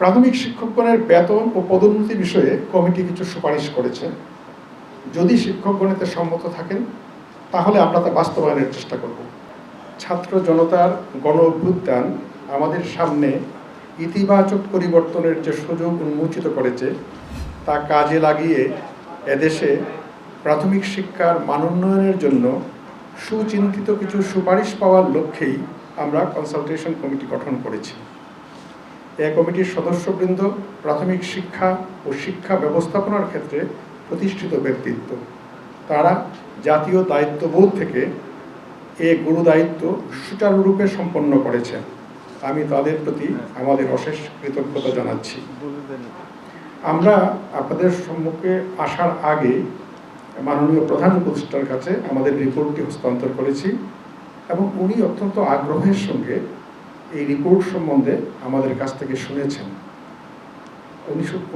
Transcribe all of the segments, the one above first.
প্রাথমিক শিক্ষকগণের বেতন ও পদোন্নতি বিষয়ে কমিটি কিছু সুপারিশ করেছে। যদি শিক্ষকগণেতে সম্মত থাকেন, তাহলে আমরা তা বাস্তবায়নের চেষ্টা করব। ছাত্র জনতার গণ অভ্যুত্থান আমাদের সামনে ইতিবাচক পরিবর্তনের যে সুযোগ উন্মোচিত করেছে, তা কাজে লাগিয়ে এদেশে প্রাথমিক শিক্ষার মানোন্নয়নের জন্য সুচিন্তিত কিছু সুপারিশ পাওয়ার লক্ষ্যেই আমরা কনসালটেশন কমিটি গঠন করেছি। এ কমিটির সদস্যবৃন্দ প্রাথমিক শিক্ষা ও শিক্ষা ব্যবস্থাপনার ক্ষেত্রে প্রতিষ্ঠিত ব্যক্তিত্ব। তারা জাতীয় দায়িত্ববোধ থেকে এ গুরু দায়িত্ব সুচারুরূপে সম্পন্ন করেছেন। আমি তাদের প্রতি আমাদের অশেষ কৃতজ্ঞতা জানাচ্ছি। আমরা আপনাদের সম্মুখে আসার আগে মাননীয় প্রধান উপদেষ্টার কাছে আমাদের রিপোর্টটি হস্তান্তর করেছি এবং উনি অত্যন্ত আগ্রহের সঙ্গে এই রিপোর্ট সম্বন্ধে আমাদের কাছ থেকে শুনেছেন।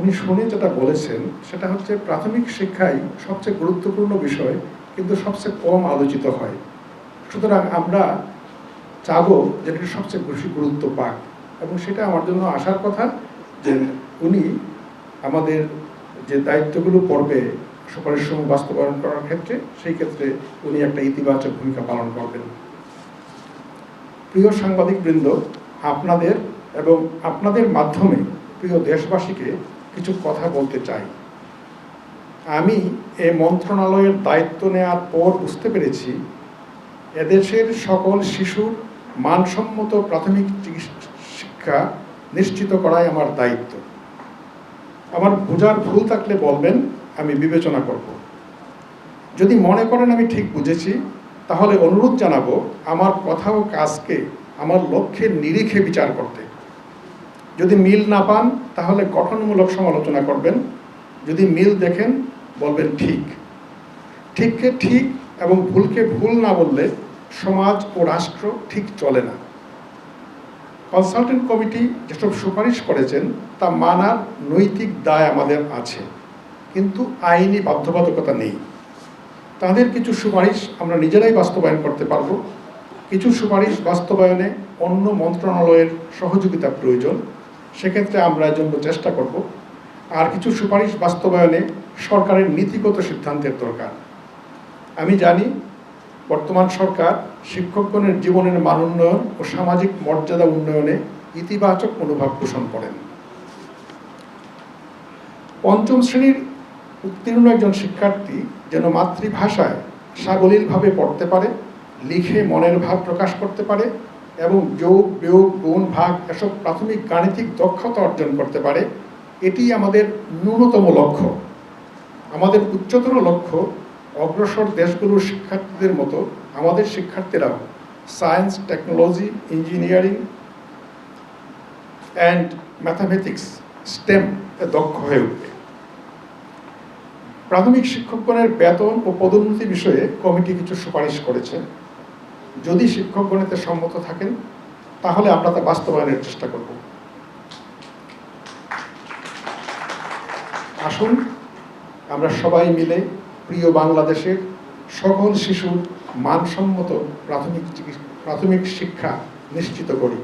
উনি শুনে যেটা বলেছেন, সেটা হচ্ছে প্রাথমিক শিক্ষাই সবচেয়ে গুরুত্বপূর্ণ বিষয়, কিন্তু সবচেয়ে কম আলোচিত হয়। সুতরাং আমরা চাবো যেটা সবচেয়ে বেশি গুরুত্ব পাক, এবং সেটা আমার জন্য আসার কথা যে উনি আমাদের যে দায়িত্বগুলো পড়বে সুপারিশ বাস্তবায়ন করার ক্ষেত্রে, সেই ক্ষেত্রে উনি একটা ইতিবাচক ভূমিকা পালন করবেন। প্রিয় সাংবাদিকবৃন্দ, আপনাদের এবং আপনাদের মাধ্যমে প্রিয় দেশবাসীকে কিছু কথা বলতে চাই। আমি এ মন্ত্রণালয়ের দায়িত্ব নেওয়ার পর বুঝতে পেরেছি, এদেশের সকল শিশুর মানসম্মত প্রাথমিক শিক্ষা নিশ্চিত করাই আমার দায়িত্ব। আমার বোঝার ভুল থাকলে বলবেন, আমি বিবেচনা করব। যদি মনে করেন আমি ঠিক বুঝেছি তাহলে অনুরোধ জানাব আমার কথা ও কাজকে আমার লক্ষ্যের নিরিখে বিচার করতে। যদি মিল না পান, তাহলে গঠনমূলক সমালোচনা করবেন। যদি মিল দেখেন, বলবেন ঠিক। ঠিককে ঠিক এবং ভুলকে ভুল না বললে সমাজ ও রাষ্ট্র ঠিক চলে না। কনসালটেন্ট কমিটি যেসব সুপারিশ করেছেন, তা মানার নৈতিক দায় আমাদের আছে। কিন্তু আইনি বাধ্যবাধকতা নেই। তাদের কিছু সুপারিশ আমরা নিজেরাই বাস্তবায়ন করতে পারব। কিছু সুপারিশ বাস্তবায়নে অন্য মন্ত্রণালয়ের সহযোগিতা প্রয়োজন, সেক্ষেত্রে আমরা এর জন্য চেষ্টা করব। আর কিছু সুপারিশ বাস্তবায়নে সরকারের নীতিগত সিদ্ধান্তের দরকার। আমি জানি, বর্তমান সরকার শিক্ষকগণের জীবনের মান উন্নয়ন ও সামাজিক মর্যাদা উন্নয়নে ইতিবাচক মনোভাব পোষণ করেন। পঞ্চম শ্রেণির উত্তীর্ণ একজন শিক্ষার্থী যেন মাতৃভাষায় সাবলীলভাবে পড়তে পারে, লিখে মনের ভাব প্রকাশ করতে পারে এবং যোগ, বিয়োগ, গুণ, ভাগ এসব প্রাথমিক গাণিতিক দক্ষতা অর্জন করতে পারে, এটি আমাদের ন্যূনতম লক্ষ্য। আমাদের উচ্চতর লক্ষ্য অগ্রসর দেশগুলোর শিক্ষার্থীদের মতো আমাদের শিক্ষার্থীরাও science, technology, engineering and mathematics STEM দক্ষ হয়ে উঠবে। প্রাথমিক শিক্ষকগণের বেতন ও পদোন্নতি বিষয়ে কমিটি কিছু সুপারিশ করেছে। যদি শিক্ষকগণেতে সম্মত থাকেন, তাহলে আমরা তা বাস্তবায়নের চেষ্টা করব। আসুন, আমরা সবাই মিলে প্রিয় বাংলাদেশের সকল শিশুর মানসম্মত প্রাথমিক প্রাথমিক শিক্ষা নিশ্চিত করি।